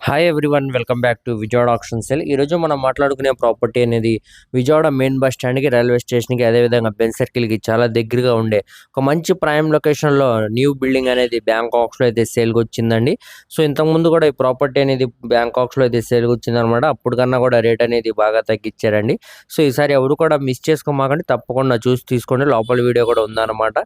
Hi everyone welcome back to Vijayawada option cell ఈరోజు మనం మాట్లాడుకునే ప్రాపర్టీ అనేది విజయవాడ మెయిన్ బస్ స్టాండ్కి రైల్వే స్టేషన్కి అదేవిధంగా బెన్ సర్కిల్కి చాలా దగ్గరగా ఉండే ఒక మంచి ప్రైమ్ లొకేషన్లో న్యూ బిల్డింగ్ అనేది బ్యాంకాక్స్లో అయితే సేల్కి వచ్చిందండి. సో ఇంతకుముందు కూడా ఈ ప్రాపర్టీ అనేది బ్యాంకాక్స్లో అయితే సేల్కి వచ్చిందనమాట అప్పుడు కన్నా కూడా రేట్ అనేది బాగా తగ్గించారండి. సో ఈసారి ఎవరు కూడా మిస్ చేసుకోమాకండి తప్పకుండా చూసి తీసుకోండి. లోపల వీడియో కూడా ఉందన్నమాట.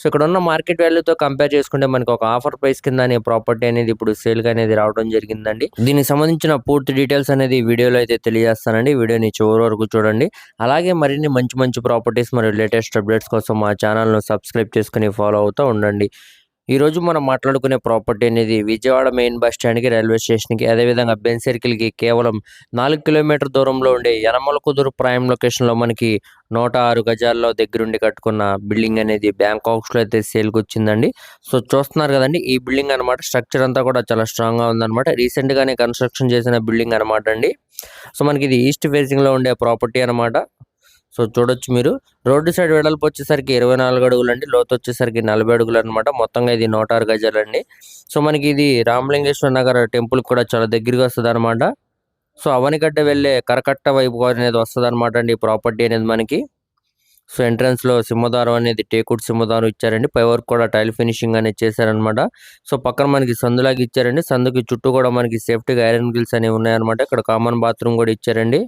సో ఇక్కడ ఉన్న మార్కెట్ వాల్యూతో కంపేర్ చేసుకుంటే మనకి ఒక ఆఫర్ ప్రైస్ కింద అనే ప్రాపర్టీ అనేది ఇప్పుడు సేల్గా అనేది రావడం జరిగిందండి. దీనికి సంబంధించిన పూర్తి డీటెయిల్స్ అనేది వీడియోలో అయితే తెలియజేస్తానండి. వీడియోని చివరి వరకు చూడండి. అలాగే మరిన్ని మంచి మంచి ప్రాపర్టీస్ మరియు లేటెస్ట్ అప్డేట్స్ కోసం మా ఛానల్ను సబ్స్క్రైబ్ చేసుకుని ఫాలో అవుతూ ఉండండి. ఈ రోజు మనం మాట్లాడుకునే ప్రాపర్టీ అనేది విజయవాడ మెయిన్ బస్ స్టాండ్కి రైల్వే స్టేషన్కి అదేవిధంగా బెన్ సర్కిల్కి కేవలం నాలుగు కిలోమీటర్ దూరంలో ఉండే యనమల కుదురు ప్రైమ్ లొకేషన్లో మనకి నూట ఆరు గజాల్లో దగ్గరుండి కట్టుకున్న బిల్డింగ్ అనేది బ్యాంకాక్స్లో అయితే సేల్కి వచ్చిందండి. సో చూస్తున్నారు కదండి ఈ బిల్డింగ్ అనమాట స్ట్రక్చర్ అంతా కూడా చాలా స్ట్రాంగ్గా ఉందన్నమాట. రీసెంట్గానే కన్స్ట్రక్షన్ చేసిన బిల్డింగ్ అనమాట అండి. సో మనకి ఇది ఈస్ట్ ఫేసింగ్లో ఉండే ప్రాపర్టీ అనమాట సో చూడొచ్చు మీరు. రోడ్డు సైడ్ వెడల్పు వచ్చేసరికి ఇరవై నాలుగు అడుగులు అండి లోతు వచ్చేసరికి నలభై అడుగులు అనమాట మొత్తంగా ఇది నూట ఆరు గజాలండి. సో మనకి ఇది రామలింగేశ్వర నగర్ టెంపుల్ కూడా చాలా దగ్గరగా వస్తుంది అనమాట సో అవనిగడ్డ వెళ్ళే కరకట్ట వైపు అనేది వస్తుంది అనమాట అండి ఈ ప్రాపర్టీ అనేది మనకి. సో ఎంట్రన్స్లో సింహదారం అనేది టేకుడ్ సింహదారం ఇచ్చారండి. పై వరకు కూడా టైల్ ఫినిషింగ్ అనేది చేశారనమాట సో పక్కన మనకి సందులాగా ఇచ్చారండి. సందుకి చుట్టూ కూడా మనకి సేఫ్టీగా ఐరన్ గిల్స్ అనేవి ఉన్నాయన్నమాట. ఇక్కడ కామన్ బాత్రూమ్ కూడా ఇచ్చారండి.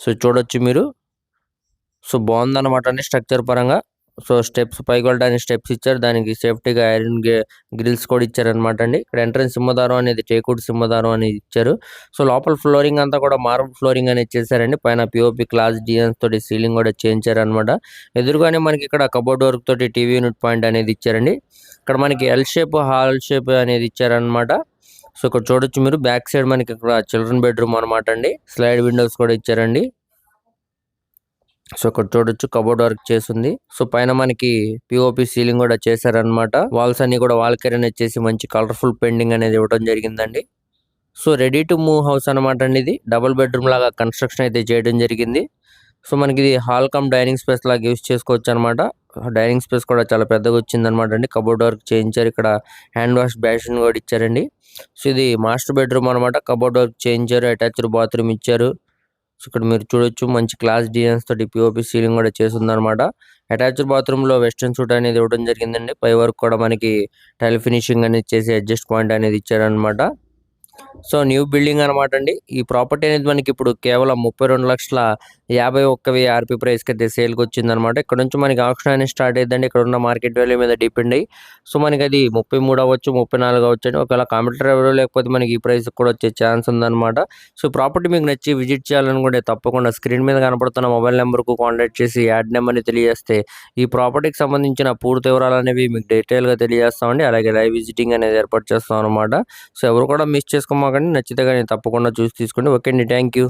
సో చూడొచ్చు మీరు. సో బాగుందన్నమాట అండి స్ట్రక్చర్ పరంగా. సో స్టెప్స్ పైకి వెళ్ళడానికి స్టెప్స్ ఇచ్చారు. దానికి సేఫ్టీగా ఐరన్ గ్రిల్స్ కూడా ఇచ్చారనమాట అండి. ఇక్కడ ఎంట్రన్స్ సింహదారం అనేది టేకుడ్ సింహదారం అనేది ఇచ్చారు. సో లోపల ఫ్లోరింగ్ అంతా కూడా మార్బుల్ ఫ్లోరింగ్ అనేది చేశారండి. పైన పిఓపి క్లాస్ డిజైన్స్ తోటి సీలింగ్ కూడా చేయించారనమాట ఎదురుగానే మనకి ఇక్కడ కబోర్డ్ వర్క్ తోటి టీవీ యూనిట్ పాయింట్ అనేది ఇచ్చారండి. ఇక్కడ మనకి ఎల్ షేప్ హాల్ షేప్ అనేది ఇచ్చారనమాట సో ఇక్కడ చూడొచ్చు మీరు. బ్యాక్ సైడ్ మనకి ఇక్కడ చిల్డ్రన్ బెడ్రూమ్ అనమాట అండి. స్లైడ్ విండోస్ కూడా ఇచ్చారండి. సో ఇక్కడ చూడొచ్చు కబోర్డ్ వర్క్ చేసింది సో పైన మనకి పిఓపి సీలింగ్ కూడా చేశారనమాట వాల్స్ అన్ని కూడా వాల్ కెరీన్ వచ్చేసి మంచి కలర్ఫుల్ పెయింటింగ్ అనేది ఇవ్వడం జరిగిందండి. So ready to move house అనమాట అండి ఇది. డబుల్ బెడ్రూమ్ లాగా కన్స్ట్రక్షన్ అయితే చేయడం జరిగింది. సో మనకి ఇది హాల్ కమ్ డైనింగ్ స్పేస్ లాగా యూస్ చేసుకోవచ్చు అనమాట డైనింగ్ స్పేస్ కూడా చాలా పెద్దగా వచ్చింది అనమాట అండి. కబోర్డ్ వర్క్ చేయించారు. ఇక్కడ హ్యాండ్ వాష్ బ్యాషన్ కూడా ఇచ్చారండి. సో ఇది మాస్టర్ బెడ్రూమ్ అనమాట కబోర్డ్ వర్క్ చేయించారు. అటాచ్డ్ బాత్రూమ్ ఇచ్చారు. సో ఇక్కడ మీరు చూడొచ్చు మంచి క్లాస్ డిజైన్స్ తోటి పిఓపి సీలింగ్ కూడా చేసి ఉందన్నమాట అటాచ్డ్ బాత్రూమ్లో వెస్టర్న్ సూట్ అనేది ఇవ్వడం జరిగిందండి. పై వరకు కూడా మనకి టైల్ ఫినిషింగ్ అనేది చేసి అడ్జస్ట్ పాయింట్ అనేది ఇచ్చారనమాట సో న్యూ బిల్డింగ్ అనమాట అండి. ఈ ప్రాపర్టీ అనేది మనకి ఇప్పుడు కేవలం ముప్పై రెండు లక్షల యాభై ఒక్క వెయ్యి ఆర్పీ ప్రైస్కి అయితే సేల్కి వచ్చిందనమాట ఇక్కడ నుంచి మనకి ఆప్షన్ అనేది స్టార్ట్ అయ్యిందండి ఇక్కడ ఉన్న మార్కెట్ వాల్యూ మీద డిపెండ్ అయ్యి. సో మనకి అది ముప్పై మూడు అవ్వచ్చు ముప్పై నాలుగు అవ్వచ్చు అండి. ఒకవేళ కంప్యూటర్ ఎవరో లేకపోతే మనకి ఈ ప్రైస్ కూడా వచ్చే ఛాన్స్ ఉందన్నమాట. సో ప్రాపర్టీ మీకు నచ్చి విజిట్ చేయాలనుకుంటే తప్పకుండా స్క్రీన్ మీద కనపడుతున్న మొబైల్ నెంబర్కు కాంటాక్ట్ చేసి యాడ్ నెంబర్ని తెలియజేస్తే ఈ ప్రాపర్టీకి సంబంధించిన పూర్తి వివరాలు అనేవి మీకు డీటెయిల్గా తెలియజేస్తామండి. అలాగే లైవ్ విజిటింగ్ అనేది ఏర్పాటు చేస్తాం అనమాట సో ఎవరు కూడా మిస్ చేసుకోమాకండి. నచ్చితే కానీ తప్పకుండా చూసి తీసుకోండి. ఓకే అండి. Thank you